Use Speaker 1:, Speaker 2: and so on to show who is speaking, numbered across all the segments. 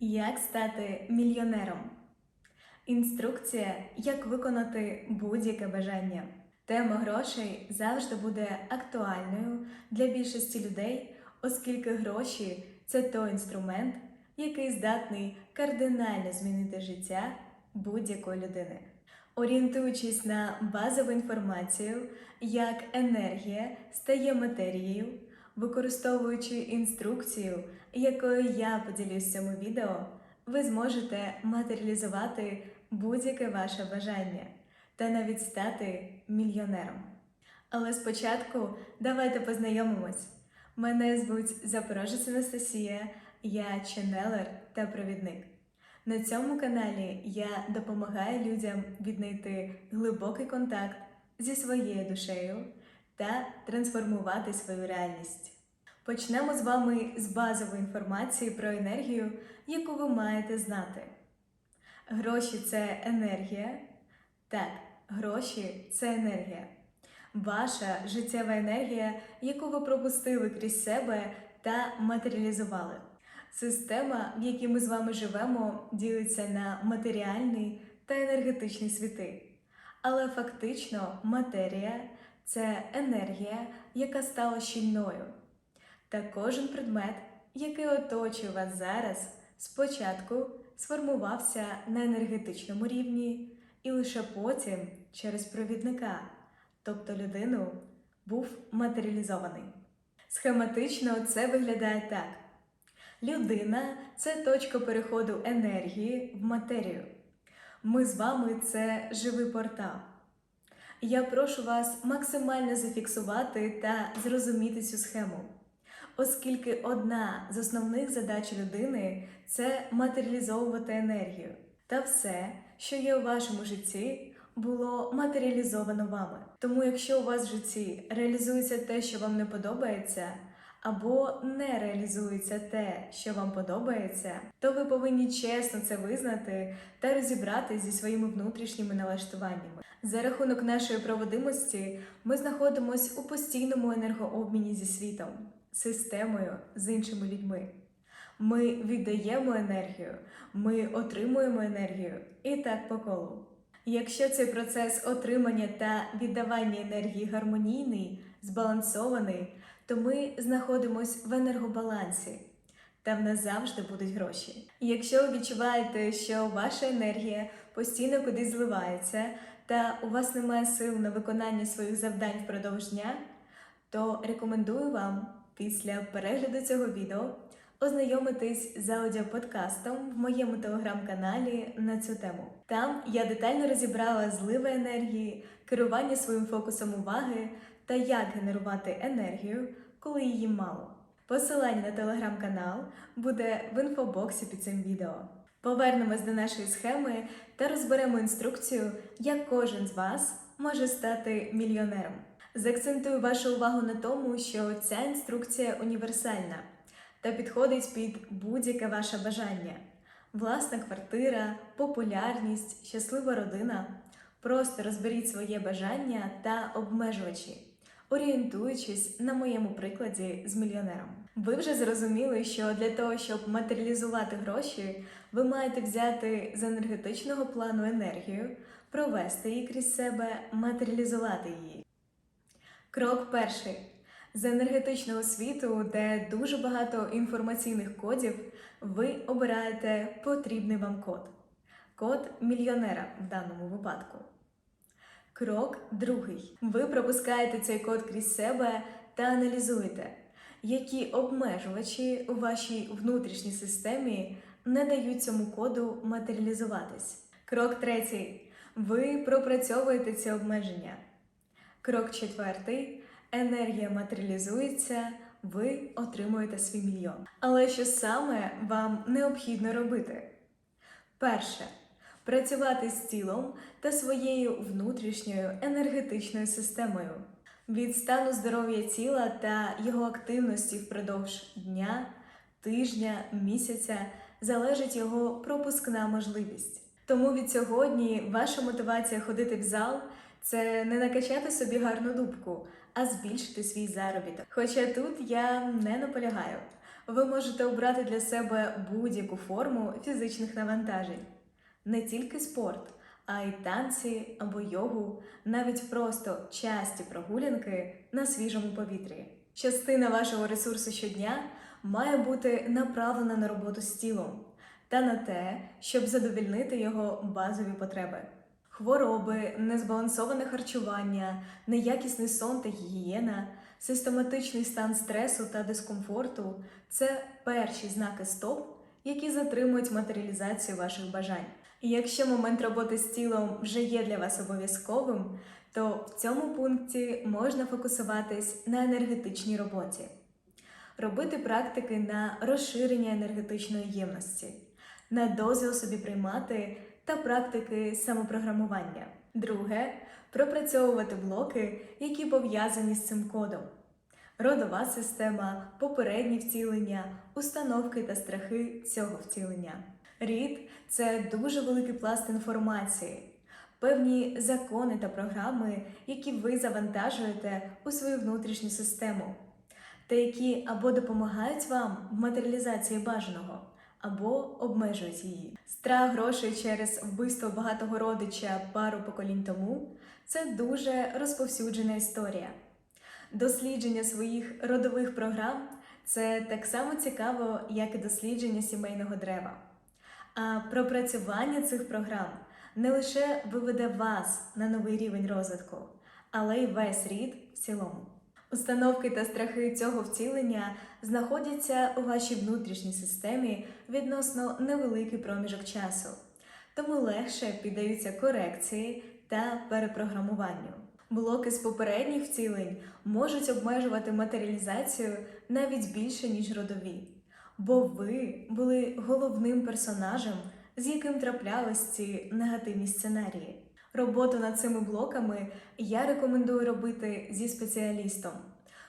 Speaker 1: Як стати мільйонером? Інструкція, як виконати будь-яке бажання. Тема грошей завжди буде актуальною для більшості людей, оскільки гроші це той інструмент, який здатний кардинально змінити життя будь-якої людини. Орієнтуючись на базову інформацію, як енергія стає матерією, використовуючи інструкцію, якою я поділюсь в цьому відео, ви зможете матеріалізувати будь-яке ваше бажання та навіть стати мільйонером. Але спочатку давайте познайомимось. Мене звуть Запорожець Анастасія, я ченелер та провідник. На цьому каналі я допомагаю людям віднайти глибокий контакт зі своєю душею та трансформувати свою реальність. Почнемо з вами з базової інформації про енергію, яку ви маєте знати. Гроші це енергія. Так, гроші це енергія. Ваша життєва енергія, яку ви пропустили крізь себе та матеріалізували. Система, в якій ми з вами живемо, ділиться на матеріальний та енергетичний світи. Але фактично матерія це енергія, яка стала щільною. Та кожен предмет, який оточує вас зараз, спочатку сформувався на енергетичному рівні і лише потім через провідника, тобто людину, був матеріалізований. Схематично це виглядає так. Людина це точка переходу енергії в матерію. Ми з вами це живий портал. Я прошу вас максимально зафіксувати та зрозуміти цю схему, оскільки одна з основних задач людини це матеріалізовувати енергію. Та все, що є у вашому житті, було матеріалізовано вами. Тому, якщо у вас в житті реалізується те, що вам не подобається, або не реалізується те, що вам подобається, то ви повинні чесно це визнати та розібратися зі своїми внутрішніми налаштуваннями. За рахунок нашої проводимості ми знаходимося у постійному енергообміні зі світом, системою з іншими людьми. Ми віддаємо енергію, ми отримуємо енергію і так по колу. Якщо цей процес отримання та віддавання енергії гармонійний, збалансований, то ми знаходимося в енергобалансі, та в нас завжди будуть гроші. І якщо ви відчуваєте, що ваша енергія постійно кудись зливається, та у вас немає сил на виконання своїх завдань впродовж дня, то рекомендую вам після перегляду цього відео ознайомитись з аудіоподкастом в моєму телеграм-каналі на цю тему. Там я детально розібрала зливи енергії, керування своїм фокусом уваги та як генерувати енергію, коли її мало. Посилання на телеграм-канал буде в інфобоксі під цим відео. Повернемось до нашої схеми та розберемо інструкцію, як кожен з вас може стати мільйонером. Заакцентую вашу увагу на тому, що ця інструкція універсальна та підходить під будь-яке ваше бажання: власна квартира, популярність, щаслива родина. Просто розберіть своє бажання та обмежувачі, орієнтуючись на моєму прикладі з мільйонером. Ви вже зрозуміли, що для того, щоб матеріалізувати гроші, ви маєте взяти з енергетичного плану енергію, провести її крізь себе, матеріалізувати її. Крок перший. З енергетичного світу, де дуже багато інформаційних кодів, ви обираєте потрібний вам код. Код мільйонера в даному випадку. Крок другий. Ви пропускаєте цей код крізь себе та аналізуєте, які обмежувачі у вашій внутрішній системі не дають цьому коду матеріалізуватись. Крок третій. Ви пропрацьовуєте ці обмеження. Крок четвертий. Енергія матеріалізується, ви отримуєте свій мільйон. Але що саме вам необхідно робити? Перше працювати з тілом та своєю внутрішньою енергетичною системою. Від стану здоров'я тіла та його активності впродовж дня, тижня, місяця залежить його пропускна можливість. Тому від сьогодні ваша мотивація ходити в зал це не накачати собі гарну дубку, а збільшити свій заробіток. Хоча тут я не наполягаю. ви можете обрати для себе будь-яку форму фізичних навантажень, не тільки спорт, а й танці або йогу, навіть просто часті прогулянки на свіжому повітрі. Частина вашого ресурсу щодня має бути направлена на роботу з тілом та на те, щоб задовільнити його базові потреби. Хвороби, незбалансоване харчування, неякісний сон та гігієна, систематичний стан стресу та дискомфорту це перші знаки стоп, які затримують матеріалізацію ваших бажань. І якщо момент роботи з тілом вже є для вас обов'язковим, то в цьому пункті можна фокусуватись на енергетичній роботі, робити практики на розширення енергетичної ємності, на дозвіл собі приймати та практики самопрограмування. Друге пропрацьовувати блоки, які пов'язані з цим кодом. Родова система, попередні втілення, установки та страхи цього втілення. Рід це дуже великий пласт інформації, певні закони та програми, які ви завантажуєте у свою внутрішню систему, та які або допомагають вам в матеріалізації бажаного, або обмежують її. Страх грошей через вбивство багатого родича пару поколінь тому це дуже розповсюджена історія. Дослідження своїх родових програм це так само цікаво, як і дослідження сімейного дерева. Пропрацювання цих програм не лише виведе вас на новий рівень розвитку, але й весь рід в цілому. Установки та страхи цього втілення знаходяться у вашій внутрішній системі відносно невеликий проміжок часу, тому легше піддаються корекції та перепрограмуванню. Блоки з попередніх втілень можуть обмежувати матеріалізацію навіть більше, ніж родові, бо ви були головним персонажем, з яким траплялись ці негативні сценарії. Роботу над цими блоками я рекомендую робити зі спеціалістом,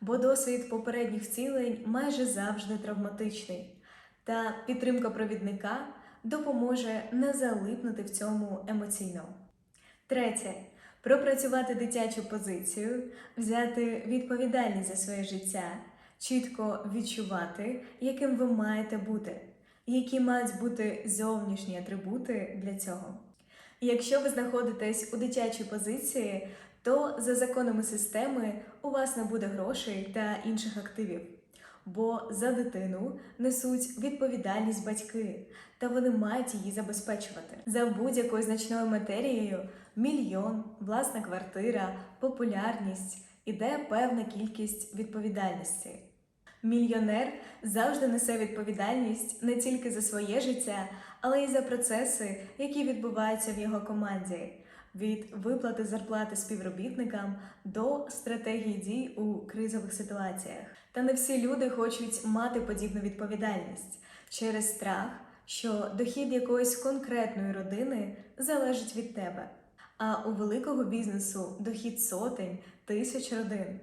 Speaker 1: бо досвід попередніх втілень майже завжди травматичний, та підтримка провідника допоможе не залипнути в цьому емоційно. Третє пропрацювати дитячу позицію, взяти відповідальність за своє життя, чітко відчувати, яким ви маєте бути, які мають бути зовнішні атрибути для цього. Якщо ви знаходитесь у дитячій позиції, то за законами системи у вас не буде грошей та інших активів, бо за дитину несуть відповідальність батьки, та вони мають її забезпечувати. За будь-якою значною матерією мільйон, власна квартира, популярність іде певна кількість відповідальності. Мільйонер завжди несе відповідальність не тільки за своє життя, але й за процеси, які відбуваються в його команді. Від виплати зарплати співробітникам до стратегії дій у кризових ситуаціях. Та не всі люди хочуть мати подібну відповідальність через страх, що дохід якоїсь конкретної родини залежить від тебе, а у великого бізнесу дохід сотень тисяч родин.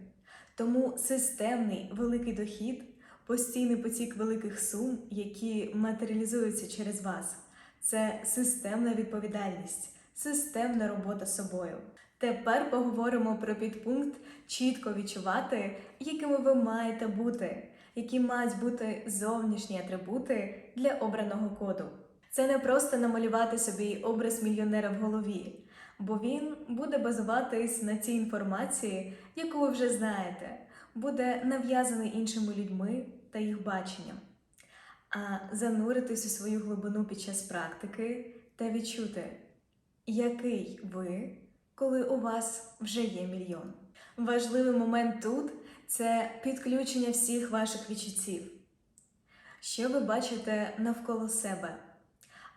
Speaker 1: Тому системний великий дохід, постійний потік великих сум, які матеріалізуються через вас, це системна відповідальність, системна робота з собою. Тепер поговоримо про підпункт чітко відчувати, якими ви маєте бути, які мають бути зовнішні атрибути для обраного коду. Це не просто намалювати собі образ мільйонера в голові, бо він буде базуватись на цій інформації, яку ви вже знаєте, буде нав'язаний іншими людьми та їх баченням. А зануритись у свою глибину під час практики та відчути, який ви, коли у вас вже є мільйон. Важливий момент тут це підключення всіх ваших відчуттів. Що ви бачите навколо себе,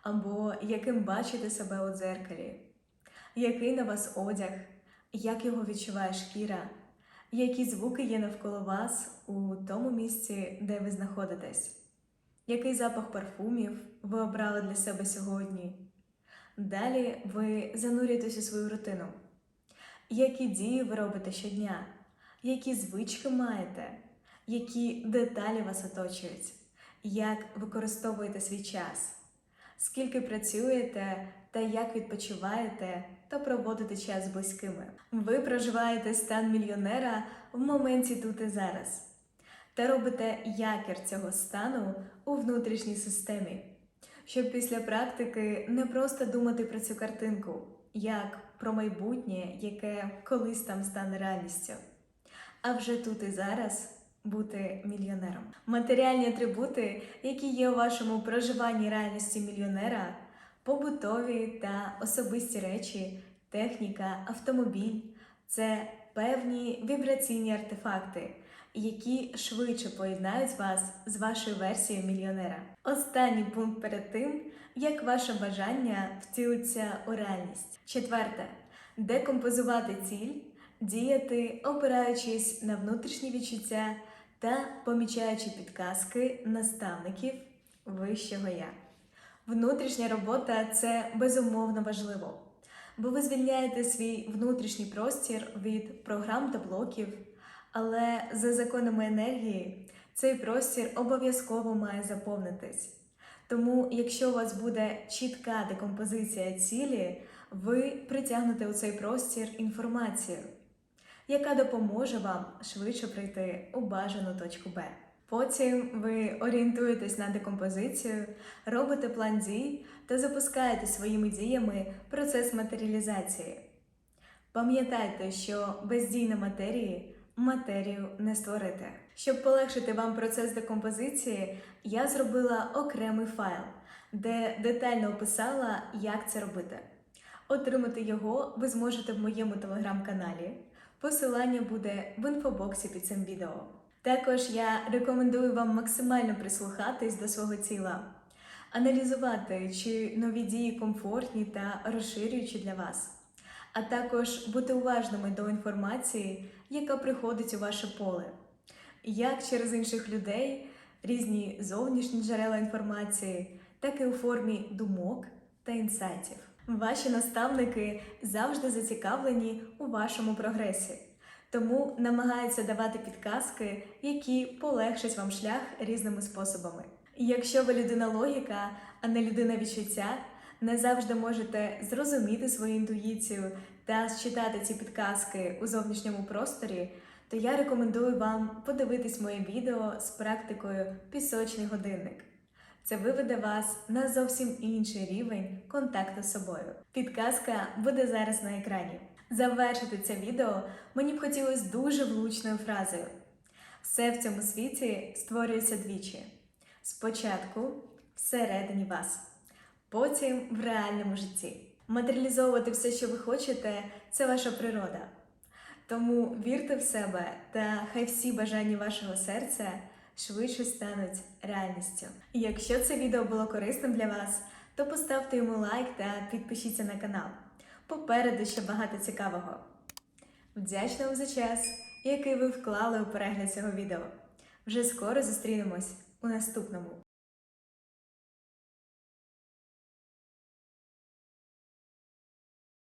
Speaker 1: або яким бачите себе у дзеркалі, який на вас одяг, як його відчуває шкіра, які звуки є навколо вас у тому місці, де ви знаходитесь, який запах парфумів ви обрали для себе сьогодні. Далі ви занурюєтесь у свою рутину. Які дії ви робите щодня, які звички маєте, які деталі вас оточують, як використовуєте свій час, скільки працюєте та як відпочиваєте та проводите час з близькими. Ви проживаєте стан мільйонера в моменті тут і зараз. та робите якір цього стану у внутрішній системі, щоб після практики не просто думати про цю картинку, як про майбутнє, яке колись там стане реальністю, а вже тут і зараз бути мільйонером. Матеріальні атрибути, які є у вашому проживанні реальності мільйонера, побутові та особисті речі, техніка, автомобіль це певні вібраційні артефакти, які швидше поєднають вас з вашою версією мільйонера. Останній пункт перед тим, як ваше бажання втілиться у реальність. Четверте декомпозувати ціль, діяти, опираючись на внутрішні відчуття та помічаючи підказки наставників вищого я. Внутрішня робота це безумовно важливо, бо ви звільняєте свій внутрішній простір від програм та блоків, але за законами енергії цей простір обов'язково має заповнитись. Тому, якщо у вас буде чітка декомпозиція цілі, ви притягнете у цей простір інформацію, яка допоможе вам швидше прийти у бажану точку Б. Потім ви орієнтуєтесь на декомпозицію, робите план дій та запускаєте своїми діями процес матеріалізації. Пам'ятайте, що без дій на матерії матерію не створити. Щоб полегшити вам процес декомпозиції, я зробила окремий файл, де детально описала, як це робити. Отримати його ви зможете в моєму телеграм-каналі. Посилання буде в інфобоксі під цим відео. Також я рекомендую вам максимально прислухатись до свого тіла, аналізувати, чи нові дії комфортні та розширюючі для вас, а також бути уважними до інформації, яка приходить у ваше поле, як через інших людей, різні зовнішні джерела інформації, так і у формі думок та інсайтів. Ваші наставники завжди зацікавлені у вашому прогресі, тому намагаються давати підказки, які полегшать вам шлях різними способами. І Якщо ви людина логіка, а не людина відчуття, не завжди можете зрозуміти свою інтуїцію та считати ці підказки у зовнішньому просторі, то я рекомендую вам подивитись моє відео з практикою Пісочний годинник. Це виведе вас на зовсім інший рівень контакту з собою. Підказка буде зараз на екрані. Завершити це відео мені б хотілося дуже влучною фразою: все в цьому світі створюється двічі: спочатку всередині вас, потім в реальному житті. Матеріалізовувати все, що ви хочете, це ваша природа. Тому вірте в себе та хай всі бажання вашого серця швидше стануть реальністю. Якщо це відео було корисним для вас, то поставте йому лайк та підпишіться на канал. Попереду ще багато цікавого. Вдячна вам за час, який ви вклали у перегляд цього відео. Вже скоро зустрінемось у наступному.